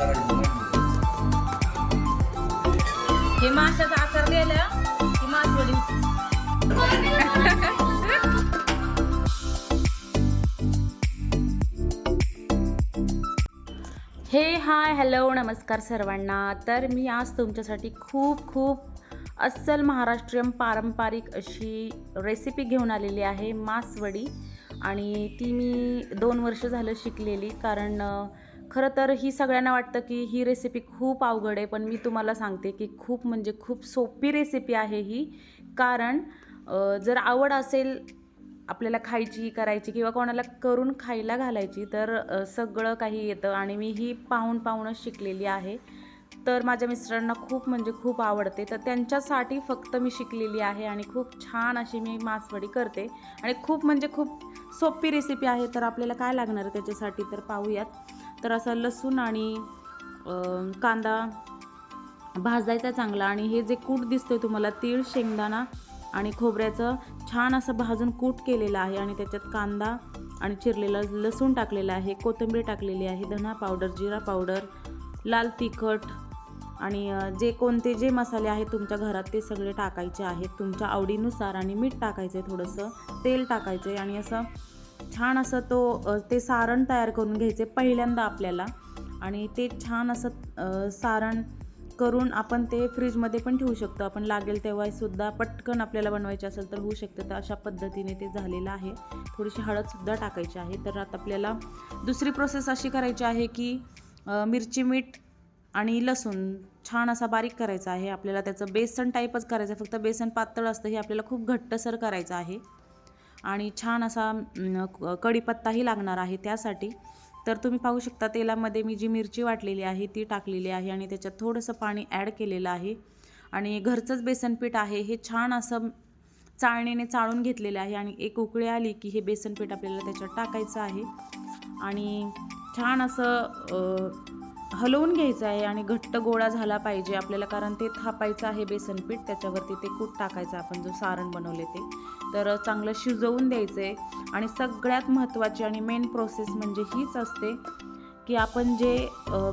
हे माशाचा आकार गेला की हे हाय हॅलो नमस्कार सर्वांना. तर मी आज तुमच्यासाठी खूप खूप अस्सल महाराष्ट्रीयन पारंपरिक अशी रेसिपी घेऊन आलेली आहे मासवडी. आणि ती मी दोन वर्ष झालं शिकलेली कारण खरं तर ही सगळ्यांना वाटतं की ही रेसिपी खूप अवघड आहे पण मी तुम्हाला सांगते की खूप म्हणजे खूप सोपी रेसिपी आहे ही. कारण जर आवड असेल आपल्याला खायची करायची किंवा कोणाला करून खायला घालायची तर सगळं काही येतं आणि मी ही पाहून पाहूनच शिकलेली आहे. तर माझ्या मिस्टरांना खूप म्हणजे खूप आवडते. तर त्यांच्यासाठी फक्त मी शिकलेली आहे आणि खूप छान अशी मी मासवडी करते. आणि खूप म्हणजे खूप सोपी रेसिपी आहे. तर आपल्याला काय लागणार आहे त्याच्यासाठी तर पाहूयात. तर असं लसूण आणि कांदा भाजायचा चांगला आणि हे जे कूट दिसतोय तुम्हाला तीळ शेंगदाणा आणि खोबऱ्याचं छान असं भाजून कूट केलेलं आहे आणि त्याच्यात कांदा आणि चिरलेला लसूण टाकलेला आहे कोथिंबीर टाकलेली आहे धना पावडर जिरा पावडर लाल तिखट आणि जे कोणते जे मसाले आहेत तुमच्या घरात ते सगळे टाकायचे आहेत. तुमच्या आवडीनुसार आणि मीठ टाकायचं आहे थोडंसं तेल टाकायचं आहे आणि असं छान असं तो ते सारण तयार करून घ्यायचे पहिल्यांदा आपल्याला. आणि ते छान असं सारण करून आपण ते फ्रीजमध्ये पण ठेवू शकतो. आपण लागेल तेव्हासुद्धा पटकन आपल्याला बनवायचे असेल तर होऊ शकते. तर अशा पद्धतीने ते झालेलं आहे. थोडीशी हळदसुद्धा टाकायची आहे. तर आता आपल्याला दुसरी प्रोसेस अशी करायची आहे की मिरची मीठ आणि लसूण छान असा बारीक करायचा आहे. आपल्याला त्याचं बेसन टाईपच करायचं आहे. फक्त बेसन पातळ असतं हे आपल्याला खूप घट्टसर करायचं आहे. आणि छान असा क- कढीपत्ताही लागणार आहे त्यासाठी. तर तुम्ही पाहू शकता तेलामध्ये मी जी मिरची वाटलेली आहे ती टाकलेली आहे आणि त्याच्यात थोडंसं पाणी ॲड केलेलं आहे. आणि घरचंच बेसनपीठ आहे. हे छान असं चाळणीने चाळून घेतलेलं आहे आणि एक उकळी आली की हे बेसनपीठ आपल्याला त्याच्यात टाकायचं आहे. आणि छान असं हलवून घ्यायचं आहे आणि घट्ट गोळा झाला पाहिजे आपल्याला कारण ते थापायचं आहे बेसन पीठ त्याच्यावरती ते कूट टाकायचं आपण जो सारण बनवले ते. तर चांगलं शिजवून द्यायचं आहे आणि सगळ्यात महत्त्वाची आणि मेन प्रोसेस म्हणजे हीच असते की आपण जे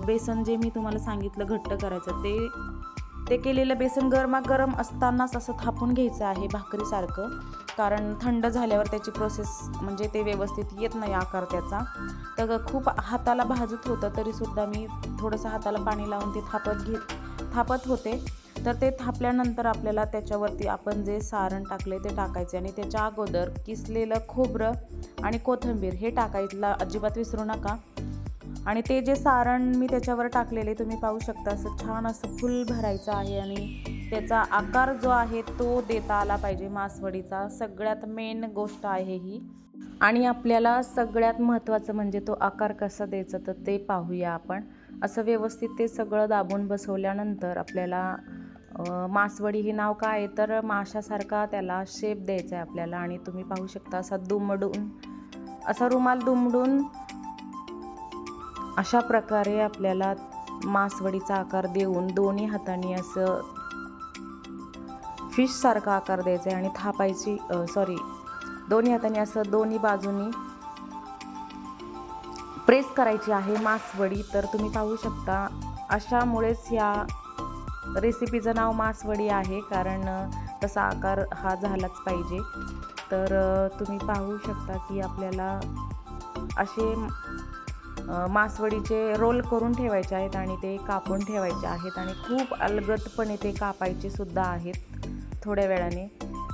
बेसन जे मी तुम्हाला सांगितलं घट्ट करायचं ते ते केलेलं बेसन गरमागरम असतानाच असं थापून घ्यायचं आहे भाकरीसारखं. कारण थंड झाल्यावर त्याची प्रोसेस म्हणजे ते व्यवस्थित येत नाही आकार त्याचा. तर खूप हाताला भाजत होतं तरीसुद्धा मी थोडंसं हाताला पाणी लावून ते थापत घेत थापत होते. तर ते थापल्यानंतर आपल्याला त्याच्यावरती आपण जे सारण टाकले ते टाकायचे आणि त्याच्या अगोदर किसलेलं खोबरं आणि कोथिंबीर हे टाकायला अजिबात विसरू नका. आणि ते जे सारण मी त्याच्यावर टाकलेले तुम्ही पाहू शकता असं छान असं फुल भरायचं आहे आणि त्याचा आकार जो आहे तो देता आला पाहिजे मासवडीचा. सगळ्यात मेन गोष्ट आहे ही. आणि आपल्याला सगळ्यात महत्त्वाचं म्हणजे तो आकार कसा द्यायचा तर ते पाहूया आपण. असं व्यवस्थित ते सगळं दाबून बसवल्यानंतर आपल्याला मासवडी हे नाव काय आहे? तर माशासारखा त्याला शेप द्यायचा आहे आपल्याला. आणि तुम्ही पाहू शकता असा दुमडून असा रुमाल दुमडून अशा प्रकारे आपल्याला मासवडीचा आकार देऊन दोन्ही हातांनी असं फिशसारखा आकार द्यायचा आहे आणि थापायची सॉरी दोन्ही हातांनी असं दोन्ही बाजूनी प्रेस करायची आहे मासवडी. तर तुम्ही पाहू शकता अशामुळेच ह्या रेसिपीचं नाव मासवडी आहे. कारण तसा आकार हा झालाच पाहिजे. तर तुम्ही पाहू शकता की आपल्याला असे मासवडीचे रोल करून ठेवायचे आहेत आणि ते कापून ठेवायचे आहेत आणि खूप अलगदपणे ते कापायचे सुद्धा आहेत थोड्या वेळाने.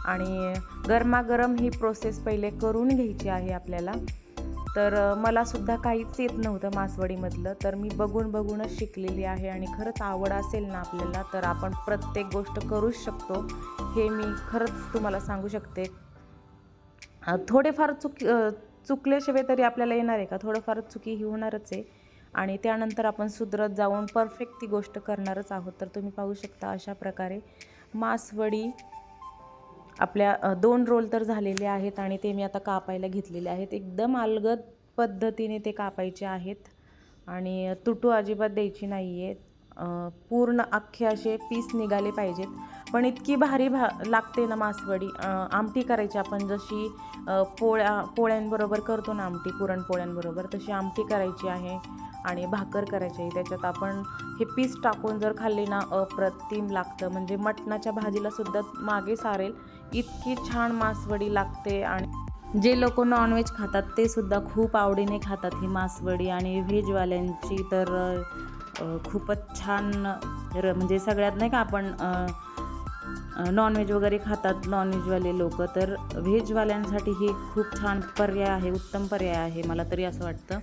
आणि गरमागरम ही प्रोसेस पहिले करून घ्यायची आहे आपल्याला. तर मलासुद्धा मला सुद्धा काहीच येत नव्हतं मासवडीमधलं. तर मी बघून बघूनच शिकलेली आहे आणि खरंच आवड असेल ना आपल्याला तर आपण प्रत्येक गोष्ट करूच शकतो. हे मी खरंच तुम्हाला सांगू शकते. थोडेफार चुक चुकल्याशिवाय तरी आपल्याला येणार आहे का? थोडंफार चुकी ही होणारच आहे. आणि त्यानंतर आपण सुधरत जाऊन परफेक्ट ती गोष्ट करणारच आहोत. तर तुम्ही पाहू शकता अशा प्रकारे मासवडी आपल्या दोन रोल तर झालेले आहेत आणि ते मी आता कापायला घेतलेले आहेत. एकदम अलगद पद्धतीने ते कापायचे आहेत. आणि तुटू अजिबात द्यायची नाही आहे पूर्ण अख्खे असे पीस निघाले पाहिजेत. पण इतकी भारी भा लागते ना मासवडी. आमटी करायची आपण जशी पोळ्या पोळ्यांबरोबर करतो ना आमटी पुरणपोळ्यांबरोबर तशी आमटी करायची आहे आणि भाकर करायची आहे. त्याच्यात आपण हे पीस टाकून जर खाल्ली ना अप्रतिम लागतं. म्हणजे मटणाच्या भाजीला सुद्धा मागे सारेल. इतकी छान मासवडी लागते आणि जे लोक नॉनव्हेज खातात ते सुद्धा खूप आवडीने खातात ही मासवडी. आणि व्हेजवाल्यांची तर खूपच छान र म्हणजे सगळ्यात नाही का आपण नॉनव्हेज वगैरे खातात नॉनव्हेजवाले लोक तर व्हेजवाल्यांसाठी ही खूप छान पर्याय आहे उत्तम पर्याय आहे मला तरी असं वाटतं.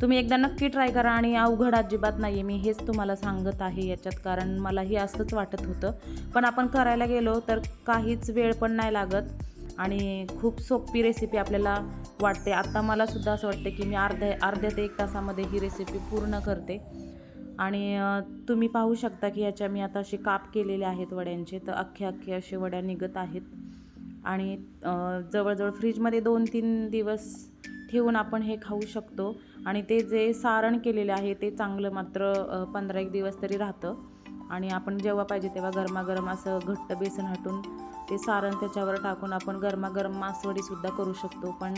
तुम्ही एकदा नक्की ट्राय करा आणि अवघड अजिबात नाही आहे मी हेच तुम्हाला सांगत आहे याच्यात कारण मलाही असंच वाटत होतं. पण आपण करायला गेलो तर काहीच वेळ पण नाही लागत आणि खूप सोपी रेसिपी आपल्याला वाटते. आत्ता मलासुद्धा असं वाटते की मी अर्ध्या अर्ध्या ते एक तासामध्ये ही रेसिपी पूर्ण करते. आणि तुम्ही पाहू शकता की याच्या मी आता असे काप केलेले आहेत वड्यांचे तर अख्खे अख्खे असे वड्या निघत आहेत. आणि जवळजवळ फ्रीजमध्ये दोन तीन दिवस ठेवून आपण हे खाऊ शकतो. आणि ते जे सारण केलेले आहे ते चांगलं मात्र पंधरा एक दिवस तरी राहतं. आणि आपण जेव्हा पाहिजे तेव्हा गरमागरम असं घट्ट बेसन हटून ते सारण त्याच्यावर टाकून आपण गरमागरम मासवडीसुद्धा करू शकतो. पण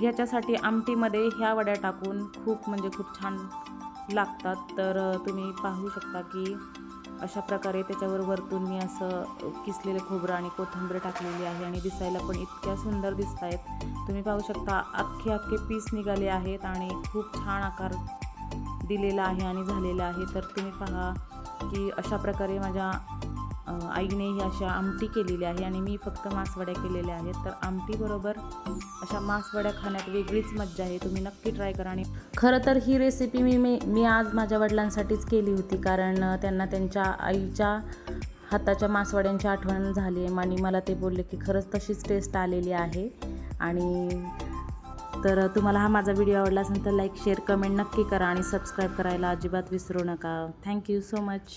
ह्याच्यासाठी आमटीमध्ये ह्या वड्या टाकून खूप म्हणजे खूप छान लागतात तर तुम्ही पाहू शकता की अशा प्रकारे त्याच्यावर वरतून मी असं किसलेलं खोबरं आणि कोथिंबीर टाकलेली आहे आणि दिसायला पण इतक्या सुंदर दिसत आहेत तुम्ही पाहू शकता अख्खे अख्खे पीस निघाले आहेत आणि खूप छान आकार दिलेला आहे आणि झालेला आहे. तर तुम्ही पहा की अशा प्रकारे माझ्या आईने ही अशा आमटी केलेली आहे आणि मी फक्त मासवड्या केलेल्या आहेत. तर आमटीबरोबर अशा मासवड्या खाण्यात वेगळीच मज्जा आहे. तुम्ही नक्की ट्राय करा आणि खरं तर ही रेसिपी मी मी मी आज माझ्या वडिलांसाठीच केली होती कारण त्यांना त्यांच्या आईच्या हाताच्या मासवड्यांची आठवण झाली आहे. आणि मला ते बोलले की खरंच तशीच टेस्ट आलेली आहे. आणि तर तुम्हाला हा माझा व्हिडिओ आवडला असेल तर लाईक शेअर कमेंट नक्की करा आणि सबस्क्राईब करायला अजिबात विसरू नका. Thank you so much